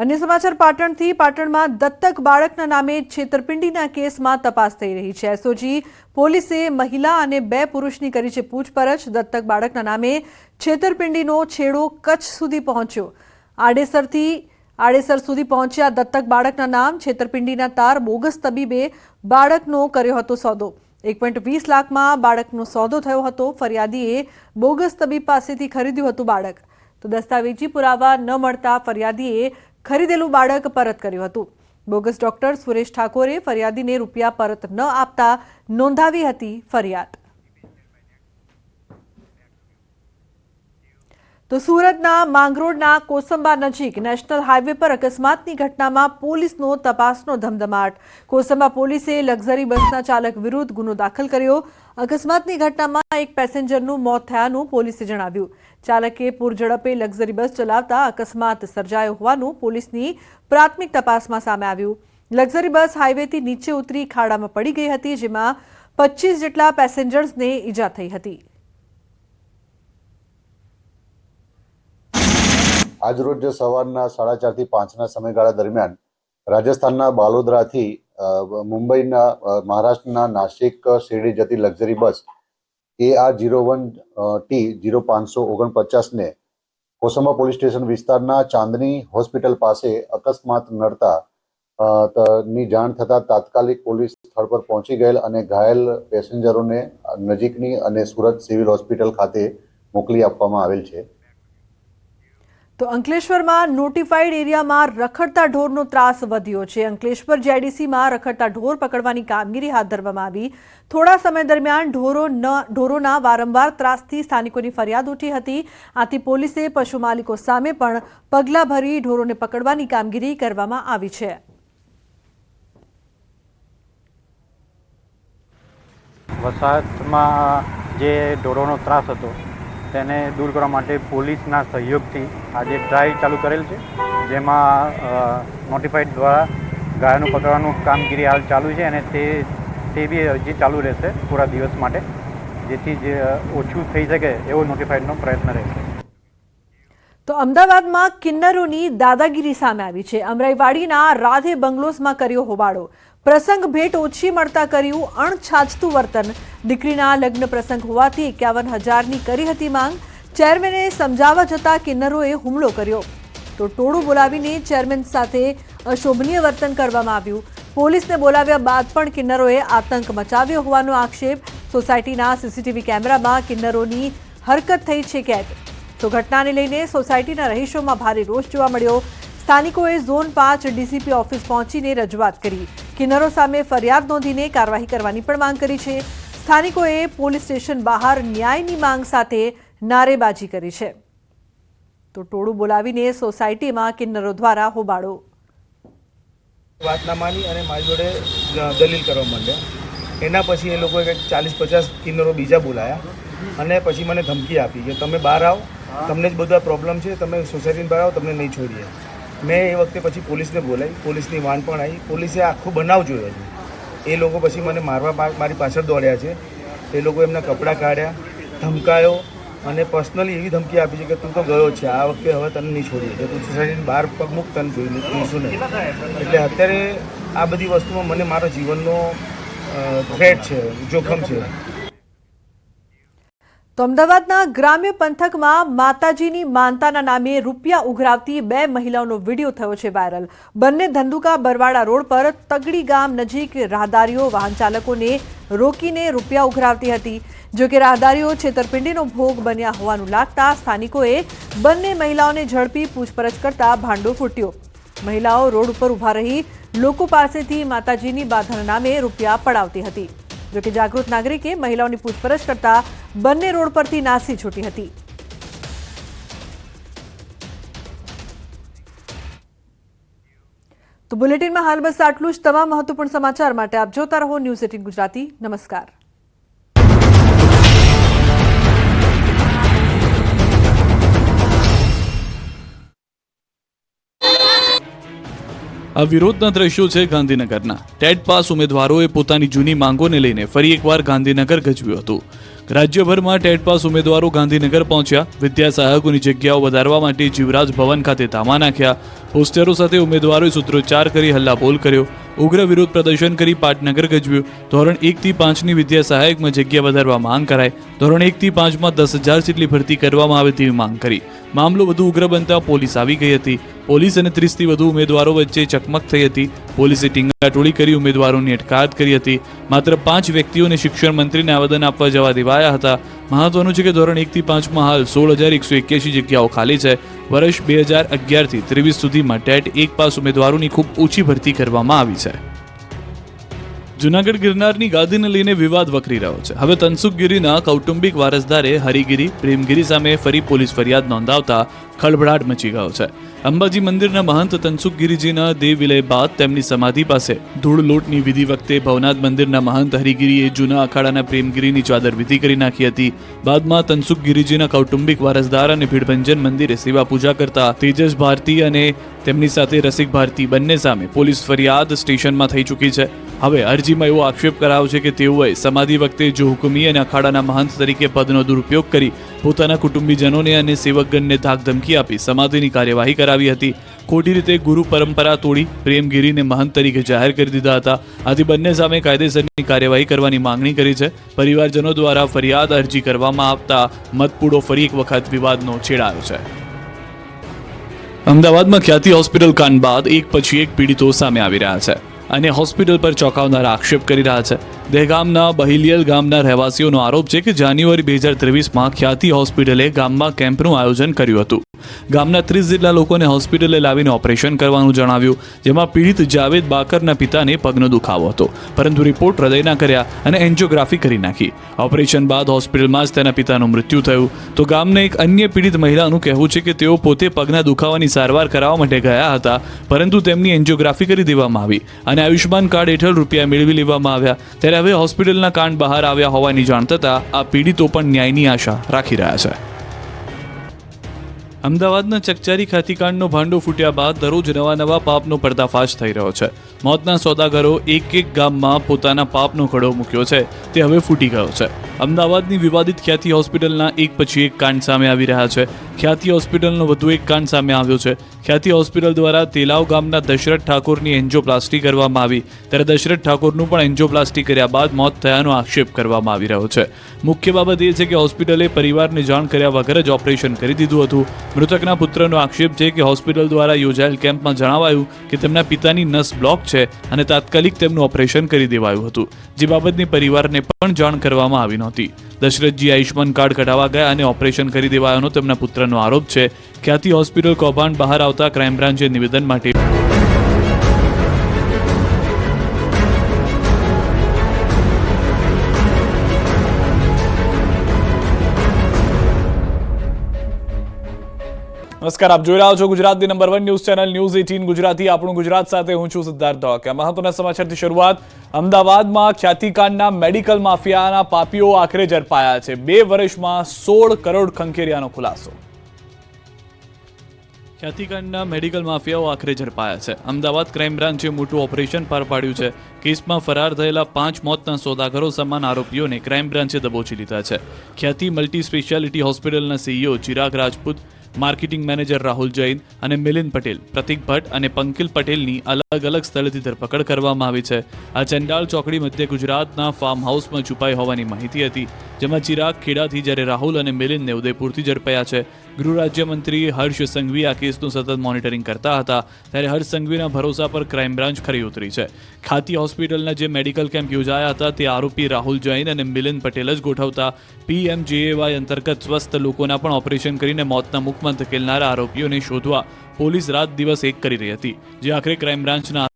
અન્ય સમાચાર પાટણથી, પાટણમાં દત્તક બાળકના નામે છેતરપિંડીના કેસમાં તપાસ થઈ રહી છે. એસઓજી પોલીસે મહિલા અને બે પુરુષની કરી છે પૂછપરછ. દત્તક બાળકના નામે છેતરપિંડીનો છેડો કચ્છ સુધી પહોંચ્યો. આડેસરથી, આડેસર સુધી પહોંચ્યા દત્તક બાળકના નામ. છેતરપિંડીના તાર બોગસ તબીબે બાળકનો કર્યો હતો સોદો. એક પોઈન્ટ વીસ લાખમાં બાળકનો સોદો થયો હતો. ફરિયાદીએ બોગસ તબીબ પાસેથી ખરીદ્યું હતું બાળક. તો દસ્તાવેજી પુરાવા ન મળતા ફરિયાદીએ ખરીદેલું બાળક પરત કર્યું હતું. બોગસ ડોક્ટર સુરેશ ઠાકોરે ફરિયાદીને રૂપિયા પરત ન આપતા નોંધાવી હતી ફરિયાદ. તો સુરતના માંગરોળના કોસંબા નજીક નેશનલ હાઈવે પર અકસ્માતની ઘટનામાં પોલીસનો તપાસનો ધમધમાટ. કોસંબા પોલીસે લક્ઝરી બસના ચાલક વિરુદ્ધ ગુનો દાખલ કર્યો. અકસ્માતની ઘટનામાં એક પેસેન્જરનું મોત થયાનું પોલીસે જણાવ્યું. ચાલકે પૂરઝડપે લક્ઝરી બસ ચલાવતા અકસ્માત સર્જાયો હોવાનું પોલીસની પ્રાથમિક તપાસમાં સામે આવ્યું. લક્ઝરી બસ હાઈવેથી નીચે ઉતરી ખાડામાં પડી ગઈ હતી, જેમાં પચીસ જેટલા પેસેન્જર્સને ઈજા થઈ હતી. આજરોજ સવારના સાડા ચારથી પાંચના સમયગાળા દરમિયાન રાજસ્થાનના બાલોદરાથી મુંબઈના મહારાષ્ટ્રના નાસિક શિરડી જતી લક્ઝરી બસ એ આ જીરો વન ટી, જીરો પાંચસો ઓગણપચાસને કોસંબા પોલીસ સ્ટેશન વિસ્તારના ચાંદની હોસ્પિટલ પાસે અકસ્માત નડતા ની જાણ થતાં તાત્કાલિક પોલીસ સ્થળ પર પહોંચી ગયેલ અને ઘાયલ પેસેન્જરોને નજીકની અને સુરત સિવિલ હોસ્પિટલ ખાતે મોકલી આપવામાં આવેલ છે. તો અંકલેશ્વરમાં નોટિફાઈડ એરિયામાં રખડતા ઢોરનો ત્રાસ વધ્યો છે. અંકલેશ્વર જેડીસીમાં રખડતા ઢોર પકડવાની કામગીરી હાથ ધરવામાં આવી. થોડા સમય દરમિયાન ઢોરો ઢોરોના વારંવાર ત્રાસથી સ્થાનિકોની ફરિયાદ ઉઠી હતી. આથી પોલીસે પશુ માલિકો સામે પણ પગલાં ભરી ઢોરોને પકડવાની કામગીરી કરવામાં આવી છે. વસાહતમાં જે ઢોરોનો ત્રાસ હતો તેને દૂર કરવા માટે પોલીસના સહયોગથી આજે ડ્રાઈવ ચાલુ કરેલ છે, જેમાં નોટિફાઈડ દ્વારા ગાયોનું પકડવાનું કામગીરી હાલ ચાલુ છે અને તે તે બી હજી ચાલુ રહેશે પૂરા દિવસ માટે, જેથી જે ઓછું થઈ શકે એવો નોટિફાઈડનો પ્રયત્ન રહેશે. તો અમદાવાદમાં કિન્નરોની દાદાગીરી સામે આવી છે. અમરાઈવાડીના રાધે બંગલોઝમાં કર્યો હોબાળો. પ્રસંગ ભેટ ઓછી મળતા કર્યું અણછાજતું વર્તન. દીકરીના લગ્ન પ્રસંગ હોવાથી એકાવન હજારની કરી હતી માંગ. ચેરમેને સમજાવવા જતા કિન્નરોએ હુમલો કર્યો. તો ટોળું બોલાવીને ચેરમેન સાથે અશોભનીય વર્તન કરવામાં આવ્યું. પોલીસને બોલાવ્યા બાદ પણ કિન્નરોએ આતંક મચાવ્યો હોવાનો આક્ષેપ. સોસાયટીના સીસીટીવી કેમેરામાં કિન્નરોની હરકત થઈ છે કેદ. તો ઘટનાને લઈને સોસાયટીના રહીશોમાં ભારે રોષ જોવા મળ્યો. સ્થાનિકોએ ઝોન પાંચ ડીસીપી ઓફિસ પહોંચીને રજૂઆત કરી. કિન્નરો સામે ફરિયાદ નોંધીને કાર્યવાહી કરવાની પણ માંગ કરી છે. સ્થાનિકોએ પોલીસ સ્ટેશન બહાર ન્યાયની માંગ સાથે નારેબાજી કરી છે. તો ટોળું બોલાવીને સોસાયટીમાં કિન્નરો દ્વારા હોબાળો. વાત ના માની અને મારી જોડે દલીલ કરવા માંડ્યા. એના પછી એ લોકોએ ચાલીસ પચાસ કિન્નરો બીજા બોલાયા અને પછી મને ધમકી આપી કે તમે બહાર આવો. તમને જ બધા પ્રોબ્લેમ છે. તમે સોસાયટી બહાર તમને નહીં છોડીએ. મેં એ વખતે પછી પોલીસને બોલાવી. પોલીસની વાન પણ આવી. પોલીસે આખો બનાવ જોયો છે. એ લોકો પછી મને મારવા મારી પાછળ દોડ્યા છે. એ લોકો એમના કપડાં કાઢ્યા, ધમકાયો અને પર્સનલી એવી ધમકી આપી છે કે તું તો ગયો છે. આ વખતે હવે તને નહીં છોડીએ. કે તું સોસાયટીની બહાર પગ મૂક તને જોઈ જોઈશું નહીં. એટલે અત્યારે આ બધી વસ્તુમાં મને મારા જીવનનો થ્રેટ છે, જોખમ છે. તો અમદાવાદના ગ્રામ્ય પંથકમાં માતાજીની માનતાના નામે રૂપિયા ઉઘરાવતી બે મહિલાઓનો વીડિયો થયો છે વાયરલ. બંને ધંધુકા બરવાડા રોડ પર તગડી ગામ નજીક રાહદારીઓ વાહન ચાલકોને રોકીને રૂપિયા ઉઘરાવતી હતી. જો કે રાહદારીઓ છેતરપિંડીનો ભોગ બન્યા હોવાનું લાગતા સ્થાનિકોએ બંને મહિલાઓને ઝડપી પૂછપરછ કરતા ભાંડો ફૂટ્યો. મહિલાઓ રોડ ઉપર ઊભા રહી લોકો પાસેથી માતાજીની બાધાના નામે રૂપિયા પડાવતી હતી. જોકે જાગૃત નાગરિકે મહિલાઓની પૂછપરછ કરતા બંને રોડ પરથી નાસી છૂટી હતી. તો બુલેટિનમાં હાલ બસ આટલું જ. તમામ મહત્વપૂર્ણ સમાચાર માટે આપ જોતા રહો ન્યૂઝ એટીન ગુજરાતી. નમસ્કાર. આ વિરોધના દ્રશ્યો છે ગાંધીનગરના. ટેટ પાસ ઉમેદવારોએ પોતાની જૂની માંગોને લઈને ફરી એકવાર ગાંધીનગર ગજવ્યું હતું. રાજ્યભરમાં ટેટ પાસ ઉમેદવારો ગાંધીનગર પહોંચ્યા. વિદ્યા સહાયકોની જગ્યાઓ વધારવા માટે જીવરાજ ભવન ખાતે ધામા નાખ્યા. પોસ્ટરો સાથે ઉમેદવારોએ સૂત્રોચ્ચાર કરી હલ્લાબોલ કર્યો. ઉગ્ર વિરોધ પ્રદર્શન કરી પાટનગર ગજવ્યું. ધોરણ એકથી પાંચની વિદ્યા સહાયકમાં જગ્યા વધારવા માંગ કરાઈ. ધોરણ એકથી પાંચમાં દસ હજાર જેટલી ભરતી કરવામાં આવે તેવી માંગ કરી. મામલો વધુ ઉગ્ર બનતા પોલીસ આવી ગઈ હતી. પોલીસ અને ત્રીસથી વધુ ઉમેદવારો વચ્ચે ચકમક થઈ હતી. પોલીસે ટીંગાટોળી કરી ઉમેદવારોની અટકાયત કરી હતી. માત્ર પાંચ વ્યક્તિઓને શિક્ષણ મંત્રીને આવેદન આપવા જવા દેવાયા હતા. મહત્વનું છે કે ધોરણ એકથી પાંચમાં હાલ સોળ હજાર એકસો એક્યાસી જગ્યાઓ ખાલી છે. વર્ષ બે હજાર અગિયારથી ત્રેવીસ સુધીમાં ટેટ એક પાસ ઉમેદવારોની ખૂબ ઓછી ભરતી કરવામાં આવી છે. જુનાગઢ ગિરનારની ગાદીને લઈને વિવાદ વકરી રહ્યો છે. હવે તનસુખગીરીના કૌટુંબિક વારસદારે હરિગીરી, પ્રેમગીરી સામે ફરી પોલીસ ફરિયાદ નોંધાવતા ખળભળાટ મચી ગયો છે. અંબાજી મંદિરના મહંત તનસુખગીરીજીના દેહ વિલય બાદ તેમની સમાધિ પાસે ધૂળ લોટની વિધિ વખતે ભવનાથ મંદિરના મહંત હરિગીરીએ જૂના અખાડાના પ્રેમગીરીની ચાદર વિધિ કરી નાખી હતી. બાદમાં તનસુખગીરીજીના કૌટુંબિક વારસદાર અને ભીડભંજન મંદિરે સેવા પૂજા કરતા તેજસ ભારતી અને તેમની સાથે રસિક ભારતી બંને સામે પોલીસ ફરિયાદ સ્ટેશનમાં થઈ ચૂકી છે. હવે અરજીમાં એવો આક્ષેપ કરાયો છે કે તેઓએ સમાધિ વખતે જો હુકમી અને અખાડાના મહંત તરીકે પદનો દુરુપયોગ કરી પોતાના કુટુંબીજનોને અને સેવકગણને ધાક ધમકી આપી સમાધિની કાર્યવાહી કરાવી હતી. ખોટી રીતે ગુરુ પરંપરા તોડી પ્રેમગીરીને મહંત તરીકે જાહેર કરી દીધા હતા. આથી બંને સામે કાયદેસરની કાર્યવાહી કરવાની માંગણી કરી છે. પરિવારજનો દ્વારા ફરિયાદ અરજી કરવામાં આવતા મતપૂડો ફરી એક વખત વિવાદનો છેડાયો છે. અમદાવાદમાં ખ્યાતિ હોસ્પિટલ કાંડ બાદ એક પછી એક પીડિતો સામે આવી રહ્યા છે અને હોસ્પિટલ પર ચોંકાવનારા આક્ષેપ કરી રહ્યા છે. દહેગામના બહિલિયલ ગામના રહેવાસીઓનો આરોપ છે કે જાન્યુઆરી બે હજાર ત્રેવીસમાં ખ્યાતિ હોસ્પિટલે ગામમાં કેમ્પનું આયોજન કર્યું હતું. ગામના ત્રીસ જેટલા લોકોને હોસ્પિટલે લાવીને ઓપરેશન કરવાનું જણાવ્યું, જેમાં પીડિત જાવેદ બાકરના પિતાને પગનો દુખાવો હતો. પરંતુ રિપોર્ટ હૃદયના કર્યા અને એન્જિયોગ્રાફી કરી નાખી. ઓપરેશન બાદ હોસ્પિટલમાં જ તેના પિતાનું મૃત્યુ થયું. તો ગામના એક અન્ય પીડિત મહિલાનું કહેવું છે કે તેઓ પોતે પગના દુખાવાની સારવાર કરાવવા માટે ગયા હતા, પરંતુ તેમની એન્જિયોગ્રાફી કરી દેવામાં આવી અને આયુષ્માન કાર્ડ હેઠળ રૂપિયા મેળવી લેવામાં આવ્યા. ત્યારે હવે હોસ્પિટલના કાંડ બહાર આવ્યા હોવાની જાણ થતાં આ પીડિતો પણ ન્યાયની આશા રાખી રહ્યા છે. અમદાવાદના ચકચારી ખાતીકાંડનો ભાંડો ફૂટ્યા બાદ દરરોજ નવા નવા પાપનો પર્દાફાશ થઈ રહ્યો છે. મોતના સોદાગરો એક એક ગામમાં પોતાના પાપનો ખડો મૂક્યો છે. તે હવે ફૂટી ગયો છે. અમદાવાદની વિવાદિત ખ્યાતિ હોસ્પિટલના એક પછી એક કાંડ સામે આવી રહ્યા છે. ખ્યાતિ હોસ્પિટલનો વધુ એક કાંડ સામે આવ્યો છે. ખ્યાતિ હોસ્પિટલ દ્વારા તેલાવ ગામના દશરથ ઠાકોરની એન્જિયોપ્લાસ્ટી કરવામાં આવી. ત્યારે દશરથ ઠાકોરનું પણ એન્જિયોપ્લાસ્ટી કર્યા બાદ મોત થયાનો આક્ષેપ કરવામાં આવી રહ્યો છે. મુખ્ય બાબત એ છે કે હોસ્પિટલે પરિવારને જાણ કર્યા વગર જ ઓપરેશન કરી દીધું હતું. મૃતકના પુત્રનો આક્ષેપ છે કે હોસ્પિટલ દ્વારા યોજાયેલ કેમ્પમાં જણાવાયું કે તેમના પિતાની નસ બ્લોક છે અને તાત્કાલિક તેમનું ઓપરેશન કરી દેવાયું હતું. જે બાબતની પરિવારને પણ જાણ કરવામાં આવી નહોતી. દશરથજી આયુષ્માન કાર્ડ કઢાવવા ગયા અને ઓપરેશન કરી દેવાયાનો તેમના પુત્રનો આરોપ છે, ખ્યાતિ હોસ્પિટલ કૌભાંડ બહાર આવતા ક્રાઇમ બ્રાન્ચે નિવેદન માટે નમસ્કાર, આપ જોઈ રહ્યા છો ગુજરાતની number one news channel news eighteen Gujarati. આપણું ગુજરાત સાથે હું છું સિદ્ધાર્થ ધોકે મહત્વના સમાચારથી શરૂઆત, અમદાવાદમાં ખ્યાતિકાંડના મેડિકલ માફિયાના પાપીઓ આખરે ઝડપાયા છે. બે વર્ષમાં સોળ કરોડ ખંખેરિયાનો ખુલાસો. ખ્યાતિકાંડના મેડિકલ માફિયાઓ આખરે ઝડપાયા છે. અમદાવાદ ક્રાઇમ બ્રાન્ચે મોટું ઓપરેશન પાર પાડ્યું છે. કેસમાં ફરાર થયેલા પાંચ મોતના સોદાગરો સમાન આરોપીઓને ક્રાઇમ બ્રાન્ચે દબોચી લીધા છે. ખ્યાતિ મલ્ટી સ્પેશિયાલિટી હોસ્પિટલના CEO Chirag Rajput marketing manager Rahul Jain અને મિલિંદ પટેલ, પ્રતિક ભટ્ટ અને પંકિલ પટેલની અલગ અલગ સ્થળેથી ધરપકડ કરવામાં આવી છે. આ ચંડાળ ચોકડી મધ્ય ગુજરાતના ફાર્મ હાઉસમાં છુપાઈ હોવાની માહિતી હતી, જેમાં ચિરાગ ખેડાથી જ્યારે રાહુલ અને મિલિંદને ઉદયપુરથી ઝડપાયા છે ગૃહ રાજ્યમંત્રી હર્ષ સંઘવી આ કેસનું સતત મોનિટરિંગ કરતા હતા ત્યારે હર્ષ સંઘવીના ભરોસા પર ક્રાઇમ બ્રાન્ચ ખરી ઉતરી છે. ખાતી હોસ્પિટલના જે મેડિકલ કેમ્પ યોજાયા હતા, તે આરોપી રાહુલ જૈન અને મિલિંદ પટેલ જ ગોઠવતા પીએમજેએવાય અંતર્ગત સ્વસ્થ લોકોના પણ ઓપરેશન કરીને મોતના મુખમાં ધકેલનારા આરોપીઓને શોધવા પોલીસ રાત દિવસ એક કરી રહી હતી, જે આખરે ક્રાઇમ બ્રાન્ચના